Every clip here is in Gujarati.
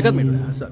એક જ મિનિટ હા સર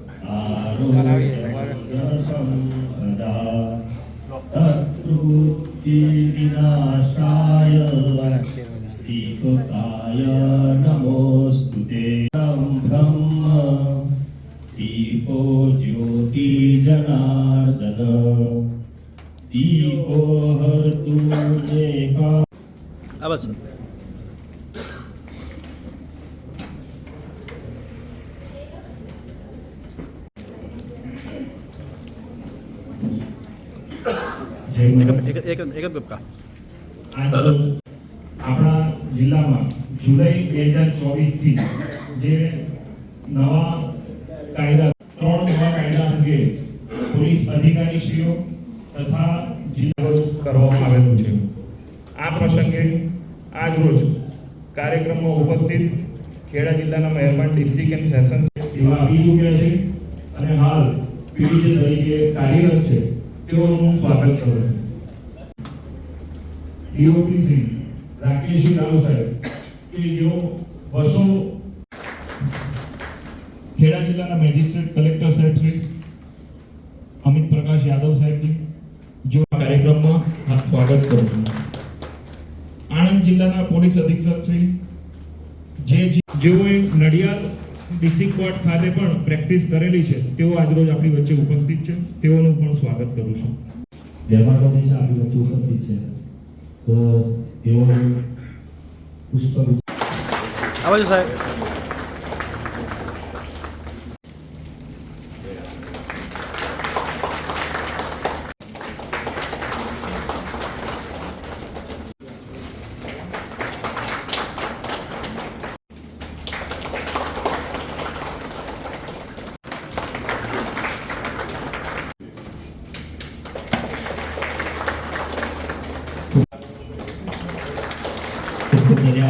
આપણા જિલ્લામાં જુલાઈ બે હજાર ચોવીસથી જે નવા કાયદા ત્રણ નવા કાયદા અંગે પોલીસ અધિકારીશ્રીઓ તથા જિલ્લા કરવામાં આવેલું છે. આ પ્રસંગે આજ રોજ કાર્યક્રમમાં ઉપસ્થિત ખેડા જિલ્લાના મહેરબાન ડિસ્ટ્રિક્ટ એન્ડ સેશન એવા પી ચૂક્યા છે અને હાલ પીડીજે તરીકે કાર્યરત છે. તેઓનું સ્વાગત કરું છું. શ્રી રાકેશજી રાવ સાહેબ કે જેઓ બસો ખેડા જિલ્લાના મેજિસ્ટ્રેટ કલેક્ટર સાહેબ શ્રી અમિત પ્રકાશ યાદવ સાહેબની જો કાર્યક્રમમાં સ્વાગત કરું છું. આણંદ જિલ્લાના પોલીસ અધિક્ષક શ્રી જે જેઓએ નડિયાદ ડિસ્ટ્રિક્ટ કોર્ટ ખાતે પણ પ્રેક્ટિસ કરેલી છે, તેઓ આજરોજ આપણી વચ્ચે ઉપસ્થિત છે, તેઓનું પણ સ્વાગત કરું છું. વ્યવહાર આપણી વચ્ચે ઉપસ્થિત છે. તો એવો પુષ્પ આ બાજુ સાહેબ. આપણે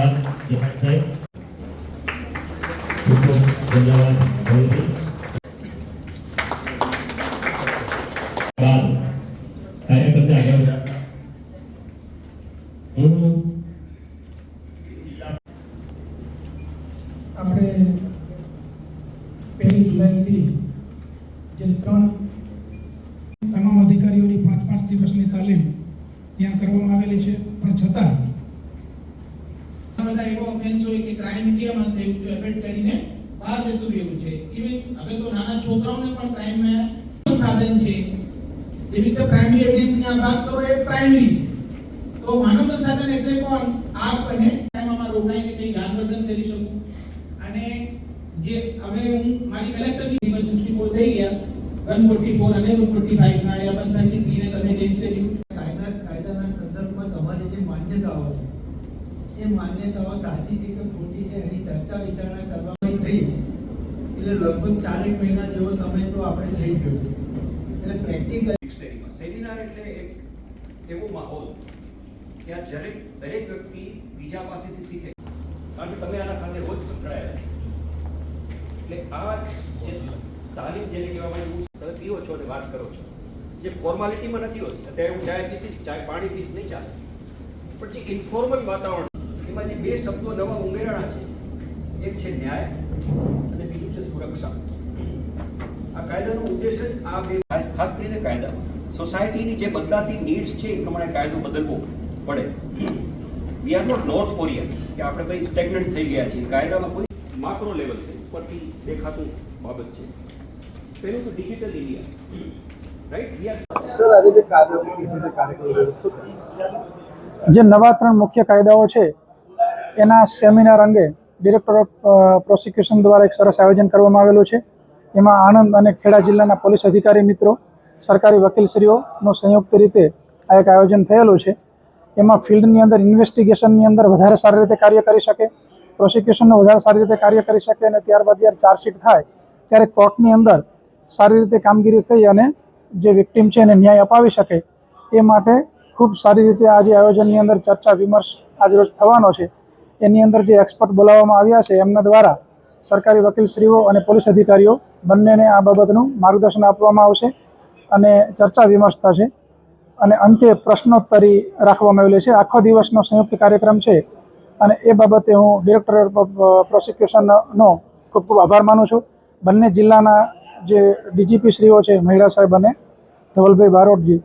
પહેલી જે ત્રણ તમામ અધિકારીઓની પાંચ પાંચ દિવસની તાલીમ ત્યાં કરવામાં આવેલી છે. પણ છતાં બધા એવો ઓફેન્સ હોય કે ક્રાઇમ ઇન્ડિયામાં થયું છે એબેટ કરીને બહાર જતું રહેવું છે. ઇવન હવે તો નાના છોકરાઓને પણ ક્રાઇમના સાધન છે? જેવી રીતે પ્રાઇમરી એવિડન્સની આ વાત કરો, એ પ્રાઇમરી છે. તો માનવ સંસાધન એટલે કોણ? આપ અને એમાં રોકાઈને કંઈ જ્ઞાનવર્ધન કરી શકું? અને જે હવે હું મારી કલેક્ટરની વન સિક્સટી ફોર થઈ ગયા. વન ફોર્ટી ફોર અને વન ફોર્ટી ફાઈવ ના વન થર્ટી થ્રી ને તમે ચેન્જ કર્યું કાયદા કાયદાના સંદર્ભમાં તમારી જે માન્યતાઓ છે એ માન્યતાઓ સાચી છે કે ખોટી છે એની ચર્ચા વિચારણા કરવાની થઈ. એટલે લગભગ ચારેક મહિના જેવો સમય તો આપણે થઈ ગયો છે. એટલે પ્રેક્ટિકલ સેમિનાર એટલે એક એવો માહોલ ત્યાં જ્યારે દરેક વ્યક્તિ બીજા પાસેથી શીખે. કારણ કે તમે આના સાથે રોજ સંકળાયેલા એટલે આ જે તાલીમ જેને કહેવામાં એવું તમે પીવો છો અને વાત કરો છો. જે ફોર્માલિટીમાં નથી હોતી. અત્યારે હું ચાય પીશી ચાય પાણી પીશ નહીં ચાલે. પણ જે ઇન્ફોર્મલ વાતાવરણ જે બે શબ્દો નવા ઉમેરાણા છે. એક છે ન્યાય અને બીજું છે સુરક્ષા. આ કાયદાનો ઉદ્દેશ જ આ બે ખાસ ખાસ કરીને કાયદા સોસાયટીની જે બદલાતી નીડ્સ છે એ પ્રમાણે કાયદો બદલવો પડે. We are not North Korea કે આપણે ભાઈ સ્ટેગ્નન્ટ થઈ ગયા છીએ. કાયદામાં કોઈ માક્રો લેવલ છે ઉપરથી દેખાતું બાબત છે. પહેલું તો digital India right we are sir કાર્યક્રમ શું જે નવા ત્રણ મુખ્ય કાયદાઓ છે એના સેમિનાર અંગે ડિરેક્ટર ઓફ પ્રોસિક્યુશન દ્વારા એક સરસ આયોજન કરવામાં આવેલું છે. એમાં આણંદ અને ખેડા જિલ્લાના પોલીસ અધિકારી મિત્રો, સરકારી વકીલશ્રીઓનું સંયુક્ત રીતે આ એક આયોજન થયેલું છે. એમાં ફિલ્ડની અંદર ઇન્વેસ્ટિગેશનની અંદર વધારે સારી રીતે કાર્ય કરી શકે પ્રોસિક્યુશનનું વધારે સારી રીતે કાર્ય કરી શકે અને ત્યારબાદ જ્યારે ચાર્જશીટ થાય, ત્યારે કોર્ટની અંદર સારી રીતે કામગીરી થઈ અને જે વિક્ટીમ છે એને ન્યાય અપાવી શકે. એ માટે ખૂબ સારી રીતે આજે આયોજનની અંદર ચર્ચા વિમર્શ આજરોજ થવાનો છે. એની અંદર જે એક્સપર્ટ બોલાવવામાં આવ્યા છે, એમના દ્વારા સરકારી વકીલશ્રીઓ અને પોલીસ અધિકારીઓ બંનેને આ બાબતનું માર્ગદર્શન આપવામાં આવશે અને ચર્ચા વિમર્શ થશે અને અંતે પ્રશ્નોત્તરી રાખવામાં આવેલી છે. આખો દિવસનો સંયુક્ત કાર્યક્રમ છે અને એ બાબતે હું ડિરેક્ટર પ્રોસિક્યુશનનો ખૂબ ખૂબ આભાર માનું છું. બંને જિલ્લાના જે ડીજીપી શ્રીઓ છે, મહિલા સાહેબ અને ધવલભાઈ બારોટજી,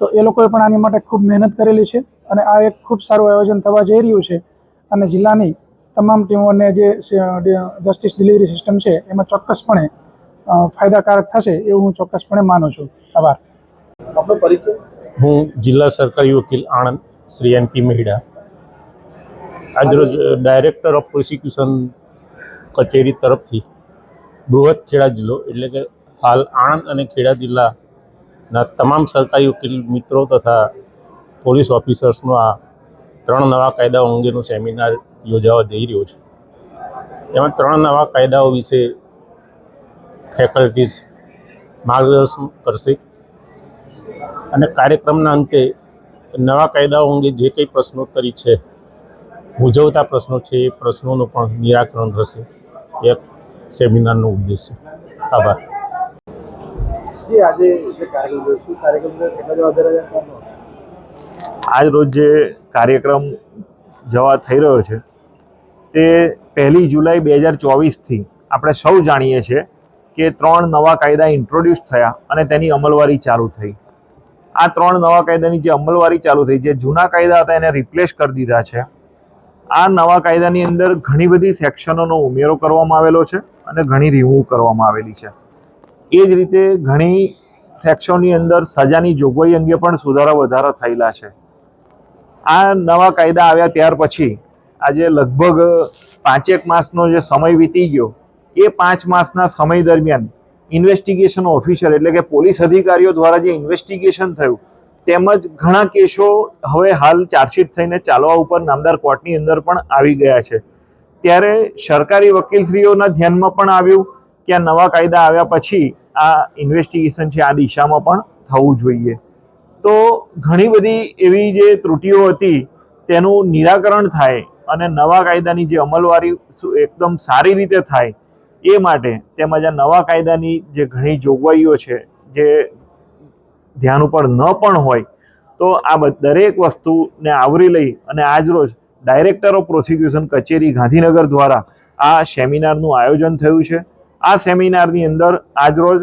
તો એ લોકોએ પણ આની માટે ખૂબ મહેનત કરેલી છે અને આ એક ખૂબ સારું આયોજન થવા જઈ રહ્યું છે. અને જિલ્લાની તમામ ટીમોને જે જસ્ટિસ ડિલિવરી સિસ્ટમ છે એમાં ચોક્કસપણે ફાયદાકારક થશે એવું હું ચોક્કસપણે માનું છું. આભાર. હું જિલ્લા સરકારી વકીલ આણંદ શ્રી એન પી મેહડા. આજરોજ ડાયરેક્ટર ઓફ પ્રોસિક્યુશન કચેરી તરફથી બૃહદ ખેડા જિલ્લો એટલે કે હાલ આણંદ અને ખેડા જિલ્લાના તમામ સરકારી વકીલ મિત્રો તથા પોલીસ ઓફિસર્સનો આ ત્રણ નવા કાયદાઓ અંગેનું સેમિનાર યોજાવા જઈ રહ્યો છે. એમાં ત્રણ નવા કાયદાઓ વિશે ફેકલ્ટીઝ માર્ગદર્શન કરશે અને કાર્યક્રમના અંતે નવા કાયદાઓ અંગે જે કંઈ પ્રશ્નોત્તરી છે, મૂંઝવતા પ્રશ્નો છે, એ પ્રશ્નોનું પણ નિરાકરણ થશે. એક સેમિનારનો ઉદ્દેશ્ય આભાર. જી, આજે જે કાર્યક્રમ શું કાર્યક્રમ કેટલા જવા વધારે કોણ આજ રોજ જે કાર્યક્રમ જવા થઈ રહ્યો છે, તે પહેલી જુલાઈ બે હજાર ચોવીસથી આપણે સૌ જાણીએ છીએ કે ત્રણ નવા કાયદા ઇન્ટ્રોડ્યુસ થયા અને તેની અમલવારી ચાલુ થઈ. આ ત્રણ નવા કાયદાની જે અમલવારી ચાલુ થઈ, જે જૂના કાયદા હતા એને રિપ્લેસ કરી દીધા છે. આ નવા કાયદાની અંદર ઘણી બધી સેક્શનોનો ઉમેરો કરવામાં આવેલો છે અને ઘણી રિમૂવ કરવામાં આવેલી છે. એ જ રીતે ઘણી સેક્શનની અંદર સજાની જોગવાઈ અંગે પણ સુધારા વધારા થયેલા છે. આ નવા કાયદા આવ્યા ત્યાર પછી, આજે લગભગ પાંચેક માસનો જે સમય વીતી ગયો, એ પાંચ માસના સમય દરમિયાન ઇન્વેસ્ટિગેશન ઓફિસર એટલે કે પોલીસ અધિકારીઓ દ્વારા જે ઇન્વેસ્ટિગેશન થયું, તેમજ ઘણા કેસો હવે હાલ ચાર્જશીટ થઈને ચાલવા ઉપર નામદાર કોર્ટની અંદર પણ આવી ગયા છે. ત્યારે સરકારી વકીલશ્રીઓના ધ્યાનમાં પણ આવ્યું કે આ નવા કાયદા આવ્યા પછી આ ઇન્વેસ્ટિગેશન છે આ દિશામાં પણ થવું જોઈએ. તો ઘણી બધી એવી જે ત્રુટીઓ હતી, તેનું નિરાકરણ થાય અને નવા કાયદાની જે અમલવારી એકદમ સારી રીતે થાય, એ માટે તેમજ આ નવા કાયદાની જે ઘણી જોગવાઈઓ છે, જે ધ્યાન ઉપર ન પણ હોય, તો આ દરેક વસ્તુને આવરી લઈ અને આજરોજ ડાયરેક્ટર ઓફ પ્રોસિક્યુશન કચેરી ગાંધીનગર દ્વારા આ સેમિનારનું આયોજન થયું છે. આ સેમિનારની અંદર આજરોજ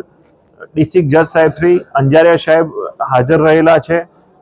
ડિસ્ટ્રિક્ટ જજ સાહેબ શ્રી અંજારિયા સાહેબ હાજર રહેલા છે.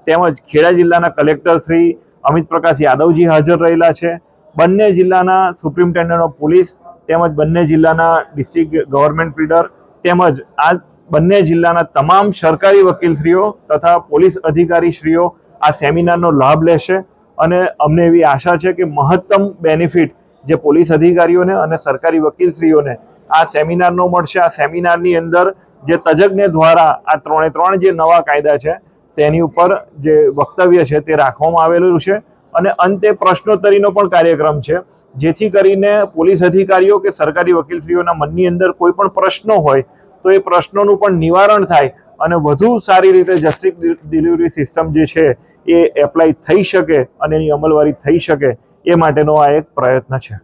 તેમજ ખેડા જિલ્લાના કલેક્ટર શ્રી અમિત પ્રકાશ યાદવજી હાજર રહેલા છે. બંને જિલ્લાના સુપ્રિન્ટેન્ડન્ટ ઓફ પોલીસ તેમજ બંને જિલ્લાના ડિસ્ટ્રિક્ટ ગવર્મેન્ટ લીડર તેમજ આ બંને જિલ્લાના તમામ સરકારી વકીલશ્રીઓ તથા પોલીસ અધિકારીશ્રીઓ આ સેમિનારનો લાભ લેશે. અને અમને એવી આશા છે કે મહત્તમ બેનિફિટ જે પોલીસ અધિકારીઓને અને સરકારી વકીલશ્રીઓને આ સેમિનારનો મળશે. આ સેમિનારની અંદર જે તજજ્ઞ દ્વારા આ ત્રણે ત્રણ જે નવા કાયદા છે, તેની ઉપર જે વક્તવ્ય છે તે રાખવામાં આવેલું છે. અને અંતે પ્રશ્નોત્તરીનો પણ કાર્યક્રમ છે, જેથી કરીને પોલીસ અધિકારીઓ કે સરકારી વકીલશ્રીઓના મનની અંદર કોઈ પણ પ્રશ્નો હોય, તો એ પ્રશ્નોનું પણ નિવારણ થાય અને વધુ સારી રીતે જસ્ટિસ ડિલિવરી સિસ્ટમ જે છે એ એપ્લાય થઈ શકે અને એની અમલવારી થઈ શકે એ માટેનો આ એક પ્રયત્ન છે.